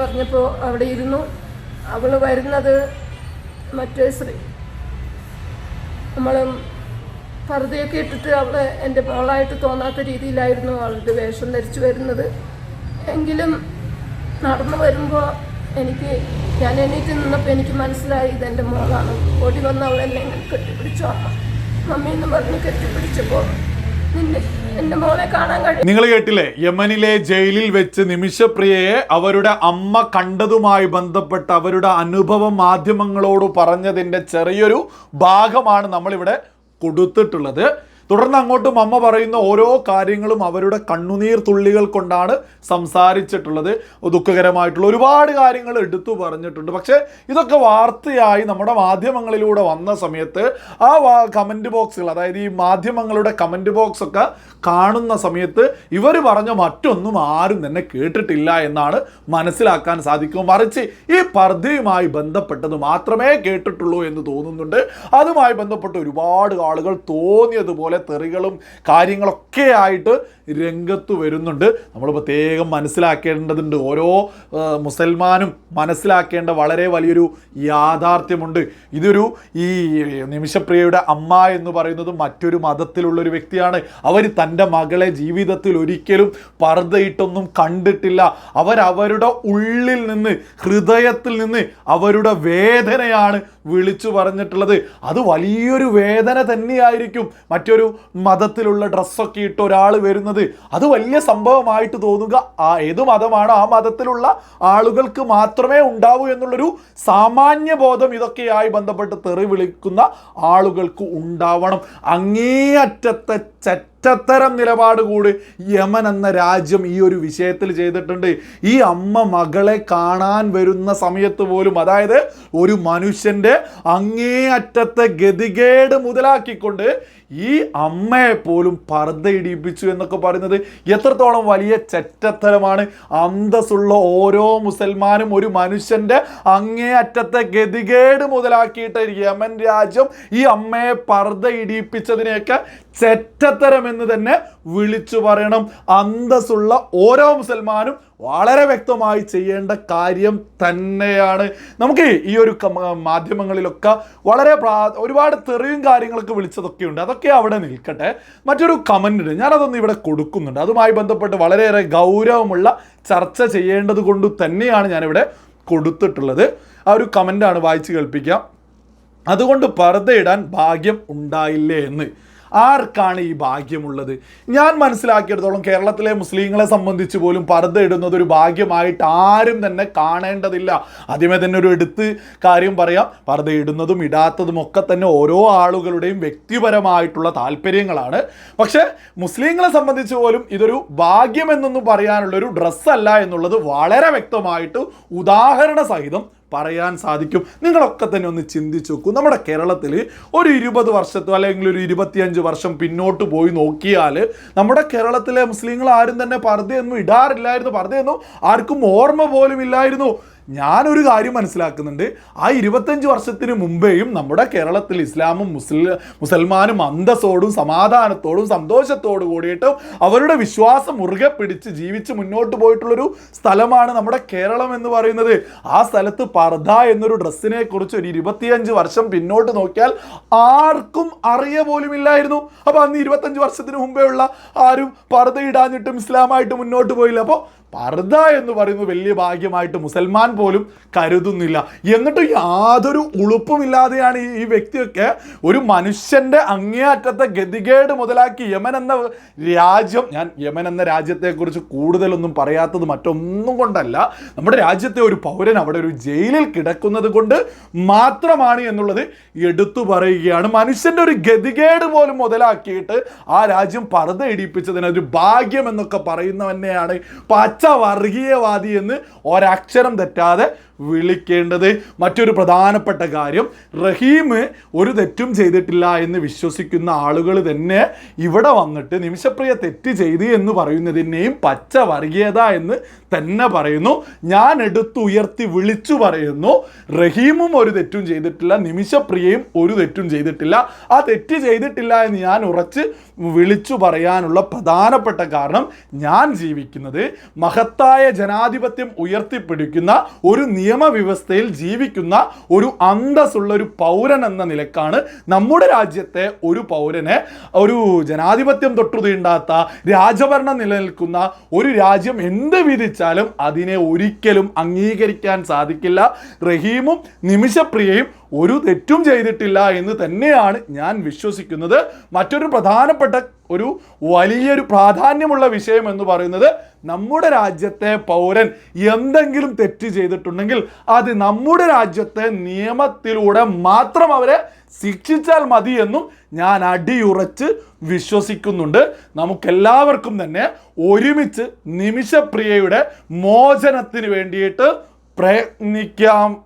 പറഞ്ഞപ്പോൾ അവിടെ ഇരുന്നു. അവൾ വരുന്നത് മറ്റേ ശ്രീ നമ്മൾ പറുതയൊക്കെ ഇട്ടിട്ട് അവളെ എന്റെ മോളായിട്ട് തോന്നാത്ത രീതിയിലായിരുന്നു അവളുടെ വേഷം ധരിച്ചു വരുന്നത്. എങ്കിലും നടന്നു വരുമ്പോൾ എനിക്ക് ഞാൻ എണീറ്റ് നിന്നപ്പോൾ എനിക്ക് മനസ്സിലായി ഇതെന്റെ മോളാണ്. ഓടി വന്ന് കെട്ടിപ്പിടിച്ചോ കെട്ടിപ്പിടിച്ചു. അമ്മ മമ്മി എന്ന് പറഞ്ഞ് കെട്ടിപ്പിടിച്ചപ്പോൾ നിങ്ങൾ കേട്ടില്ലേ? യമനിലെ ജയിലിൽ വെച്ച് നിമിഷപ്രിയയെ അവരുടെ അമ്മ കണ്ടതുമായി ബന്ധപ്പെട്ട് അവരുടെ അനുഭവം മാധ്യമങ്ങളോട് പറഞ്ഞതിന്റെ ചെറിയൊരു ഭാഗമാണ് നമ്മളിവിടെ കൊടുത്തിട്ടുള്ളത്. തുടർന്ന് അങ്ങോട്ടും അമ്മ പറയുന്ന ഓരോ കാര്യങ്ങളും അവരുടെ കണ്ണുനീർ തുള്ളികൾ കൊണ്ടാണ് സംസാരിച്ചിട്ടുള്ളത്. ദുഃഖകരമായിട്ടുള്ള ഒരുപാട് കാര്യങ്ങൾ എടുത്തു പറഞ്ഞിട്ടുണ്ട്. പക്ഷേ ഇതൊക്കെ വാർത്തയായി നമ്മുടെ മാധ്യമങ്ങളിലൂടെ വന്ന സമയത്ത് ആ കമന്റ് ബോക്സുകൾ അതായത് ഈ മാധ്യമങ്ങളുടെ കമന്റ് ബോക്സ് ഒക്കെ കാണുന്ന സമയത്ത് ഇവർ പറഞ്ഞ മറ്റൊന്നും ആരും തന്നെ കേട്ടിട്ടില്ല എന്നാണ് മനസ്സിലാക്കാൻ സാധിക്കും. മറിച്ച് ഈ പർദ്ധയുമായി ബന്ധപ്പെട്ടത് മാത്രമേ കേട്ടിട്ടുള്ളൂ എന്ന് തോന്നുന്നുണ്ട്. അതുമായി ബന്ധപ്പെട്ട് ഒരുപാട് ആളുകൾ തോന്നിയതുപോലെ തെറികളും കാര്യങ്ങളൊക്കെ ആയിട്ട് രംഗത്ത് വരുന്നുണ്ട്. നമ്മൾ പ്രത്യേകം മനസ്സിലാക്കേണ്ടതുണ്ട്. ഓരോ മുസൽമാനും മനസ്സിലാക്കേണ്ട വളരെ വലിയൊരു യാഥാർത്ഥ്യമുണ്ട്. ഇതൊരു ഈ നിമിഷപ്രിയയുടെ അമ്മ എന്ന് പറയുന്നത് മറ്റൊരു മതത്തിലുള്ളൊരു വ്യക്തിയാണ്. അവർ തന്റെ മകളെ ജീവിതത്തിൽ ഒരിക്കലും പർദ്ദയിട്ടൊന്നും കണ്ടിട്ടില്ല. അവരവരുടെ ഉള്ളിൽ നിന്ന് ഹൃദയത്തിൽ നിന്ന് അവരുടെ വേദനയാണ് വിളിച്ചു പറഞ്ഞിട്ടുള്ളത്. അത് വലിയൊരു വേദന തന്നെയായിരിക്കും. മറ്റൊരു മതത്തിലുള്ള ഡ്രസ്സൊക്കെ ഇട്ട് ഒരാൾ വരുന്നത്. അത് വലിയ സംഭവമായിട്ട് തോന്നുക. ആ ഏത് മതമാണ് ആ മതത്തിലുള്ള ആളുകൾക്ക് മാത്രമേ ഉണ്ടാവൂ എന്നുള്ളൊരു സാമാന്യ ബോധം ഇതൊക്കെയായി ബന്ധപ്പെട്ട് തെറി വിളിക്കുന്ന ആളുകൾക്ക് ഉണ്ടാവണം. അങ്ങേയറ്റത്തെ ചെറ്റത്തരം നിലപാട് കൂടി യമൻ എന്ന രാജ്യം ഈ ഒരു വിഷയത്തിൽ ചെയ്തിട്ടുണ്ട്. ഈ അമ്മ മകളെ കാണാൻ വരുന്ന സമയത്ത് പോലും അതായത് ഒരു മനുഷ്യന്റെ അങ്ങേ അറ്റത്തെ ഗതികേട് മുതലാക്കിക്കൊണ്ട് ഈ അമ്മയെ പോലും പർദ്ദ ഇടിപ്പിച്ചു എന്നൊക്കെ പറയുന്നത് എത്രത്തോളം വലിയ ചെറ്റത്തരമാണ്. അന്തസ്സുള്ള ഓരോ മുസൽമാനും ഒരു മനുഷ്യന്റെ അങ്ങേ അറ്റത്തെ ഗതികേട് മുതലാക്കിയിട്ട് യമൻ രാജ്യം ഈ അമ്മയെ പർദ്ദ ഇടിപ്പിച്ചതിനെയൊക്കെ ചെറ്റത്തരം എന്ന് തന്നെ വിളിച്ചു പറയണം. അന്തസ്സുള്ള ഓരോ മുസൽമാനും വളരെ വ്യക്തമായി ചെയ്യേണ്ട കാര്യം തന്നെയാണ്. നമുക്ക് ഈ ഒരു മാധ്യമങ്ങളിലൊക്കെ വളരെ ഒരുപാട് തെറിയും കാര്യങ്ങളൊക്കെ വിളിച്ചതൊക്കെ ഉണ്ട്. അതൊക്കെ അവിടെ നിൽക്കട്ടെ. മറ്റൊരു കമന്റ് ഉണ്ട്. ഞാനതൊന്ന് ഇവിടെ കൊടുക്കുന്നുണ്ട്. അതുമായി ബന്ധപ്പെട്ട് വളരെയേറെ ഗൗരവമുള്ള ചർച്ച ചെയ്യേണ്ടത് കൊണ്ട് തന്നെയാണ് ഞാനിവിടെ കൊടുത്തിട്ടുള്ളത്. ആ ഒരു കമന്റാണ് വായിച്ച് കേൾപ്പിക്കാം. അതുകൊണ്ട് പർദ്ദയിടാൻ ഭാഗ്യം ഉണ്ടായില്ലേ എന്ന്. ആർക്കാണ് ഈ ഭാഗ്യമുള്ളത്? ഞാൻ മനസ്സിലാക്കിയെടുത്തോളം കേരളത്തിലെ മുസ്ലിങ്ങളെ സംബന്ധിച്ച് പോലും പർദ്ദ ഇടുന്നത് ഒരു ഭാഗ്യമായിട്ട് ആരും തന്നെ കാണേണ്ടതില്ല. ആദ്യമേ തന്നെ ഒരു എടുത്ത് കാര്യം പറയാം. പർദ്ദ ഇടുന്നതും ഇടാത്തതും ഒക്കെ തന്നെ ഓരോ ആളുകളുടെയും വ്യക്തിപരമായിട്ടുള്ള താല്പര്യങ്ങളാണ്. പക്ഷേ മുസ്ലിങ്ങളെ സംബന്ധിച്ച് പോലും ഇതൊരു ഭാഗ്യമെന്നൊന്നും പറയാനുള്ള ഒരു ഡ്രസ്സല്ല എന്നുള്ളത് വളരെ വ്യക്തമായിട്ട് ഉദാഹരണ സഹിതം പറയാൻ സാധിക്കും. നിങ്ങളൊക്കെ തന്നെ ഒന്ന് ചിന്തിച്ചു നോക്കൂ. നമ്മുടെ കേരളത്തിൽ ഒരു ഇരുപത് വർഷത്തോ അല്ലെങ്കിൽ ഒരു ഇരുപത്തിയഞ്ച് വർഷം പിന്നോട്ട് പോയി നോക്കിയാൽ നമ്മുടെ കേരളത്തിലെ മുസ്ലിങ്ങൾ ആരും തന്നെ പർദ്ധയൊന്നും ഇടാറില്ലായിരുന്നു. പർദ്ധയൊന്നും ആർക്കും ഓർമ്മ പോലും ഇല്ലായിരുന്നു ഞാനൊരു കാര്യം മനസ്സിലാക്കുന്നുണ്ട്. ആ ഇരുപത്തഞ്ച് വർഷത്തിന് മുമ്പേയും നമ്മുടെ കേരളത്തിൽ ഇസ്ലാമും മുസ്ലിം മുസൽമാനും അന്തസ്സോടും സമാധാനത്തോടും സന്തോഷത്തോടും കൂടിയിട്ടും അവരുടെ വിശ്വാസം മുറുകെ പിടിച്ച് ജീവിച്ച് മുന്നോട്ട് പോയിട്ടുള്ളൊരു സ്ഥലമാണ് നമ്മുടെ കേരളം എന്ന് പറയുന്നത്. ആ സ്ഥലത്ത് പർദ എന്നൊരു ഡ്രസ്സിനെ കുറിച്ച് ഒരു ഇരുപത്തിയഞ്ച് വർഷം പിന്നോട്ട് നോക്കിയാൽ ആർക്കും അറിയ പോലുമില്ലായിരുന്നു. അപ്പോൾ അന്ന് ഇരുപത്തഞ്ച് വർഷത്തിന് മുമ്പേ ഉള്ള ആരും പർദ്ദ ഇടാഞ്ഞിട്ടും ഇസ്ലാമായിട്ട് മുന്നോട്ട് പോയില്ല. അപ്പോൾ പർദ്ദ എന്ന് പറയുന്നത് വലിയ ഭാഗ്യമായിട്ട് മുസൽമാൻ പോലും കരുതുന്നില്ല. എന്നിട്ട് യാതൊരു ഉളുപ്പുമില്ലാതെയാണ് ഈ- വ്യക്തിയൊക്കെ ഒരു മനുഷ്യന്റെ അങ്ങേയറ്റത്തെ ഗതികേട് മുതലാക്കി യമൻ എന്ന രാജ്യം ഞാൻ യമൻ എന്ന രാജ്യത്തെക്കുറിച്ച് കൂടുതലൊന്നും പറയാത്തത് മറ്റൊന്നും കൊണ്ടല്ല. നമ്മുടെ രാജ്യത്തെ ഒരു പൗരൻ അവിടെ ഒരു ജയിലിൽ കിടക്കുന്നത് കൊണ്ട് മാത്രമാണ് എന്നുള്ളത് എടുത്തു പറയുകയാണ്. മനുഷ്യന്റെ ഒരു ഗതികേട് പോലും മുതലാക്കിയിട്ട് ആ രാജ്യം പർദ്ദ ഇടിപ്പിച്ചതിന് ഒരു ഭാഗ്യം എന്നൊക്കെ പറയുന്നവന്നെയാണ് പച്ച വർഗീയവാദി എന്ന് ഒരക്ഷരം തെറ്റാതെ വിളിക്കേണ്ടത്. മറ്റൊരു പ്രധാനപ്പെട്ട കാര്യം റഹീം ഒരു തെറ്റും ചെയ്തിട്ടില്ല എന്ന് വിശ്വസിക്കുന്ന ആളുകൾ തന്നെ ഇവിടെ വന്നിട്ട് നിമിഷപ്രിയ തെറ്റ് ചെയ്തു എന്ന് പറയുന്നതിനെയും പച്ച വർഗീയത എന്ന് തന്നെ പറയുന്നു. ഞാൻ എടുത്തുയർത്തി വിളിച്ചു പറയുന്നു റഹീമും ഒരു തെറ്റും ചെയ്തിട്ടില്ല നിമിഷപ്രിയയും ഒരു തെറ്റും ചെയ്തിട്ടില്ല. ആ തെറ്റ് ചെയ്തിട്ടില്ല എന്ന് ഞാൻ ഉറച്ച് വിളിച്ചു പറയാനുള്ള പ്രധാനപ്പെട്ട കാരണം ഞാൻ ജീവിക്കുന്നത് മഹത്തായ ജനാധിപത്യം ഉയർത്തിപ്പിടിക്കുന്ന ഒരു നിയമവ്യവസ്ഥയിൽ ജീവിക്കുന്ന ഒരു അന്തസ്സുള്ള ഒരു പൗരൻ എന്ന നിലക്കാണ് നമ്മുടെ രാജ്യത്തെ ഒരു പൗരനെ ഒരു ജനാധിപത്യം തൊട്ടുതീണ്ടാത്ത രാജഭരണം നിലനിൽക്കുന്ന ഒരു രാജ്യം എന്ത് വിധിച്ചാലും അതിനെ ഒരിക്കലും അംഗീകരിക്കാൻ സാധിക്കില്ല. റഹീമും നിമിഷപ്രിയയും ഒരു തെറ്റും ചെയ്തിട്ടില്ല എന്ന് തന്നെയാണ് ഞാൻ വിശ്വസിക്കുന്നത്. മറ്റൊരു പ്രധാനപ്പെട്ട ഒരു വലിയൊരു പ്രാധാന്യമുള്ള വിഷയം എന്ന് പറയുന്നത് നമ്മുടെ രാജ്യത്തെ പൗരൻ എന്തെങ്കിലും തെറ്റ് ചെയ്തിട്ടുണ്ടെങ്കിൽ അത് നമ്മുടെ രാജ്യത്തെ നിയമത്തിലൂടെ മാത്രം അവരെ ശിക്ഷിച്ചാൽ മതി എന്നും ഞാൻ അടിയുറച്ച് വിശ്വസിക്കുന്നുണ്ട്. നമുക്കെല്ലാവർക്കും തന്നെ ഒരുമിച്ച് നിമിഷപ്രിയയുടെ മോചനത്തിന് വേണ്ടിയിട്ട് പ്രയത്നിക്കാം.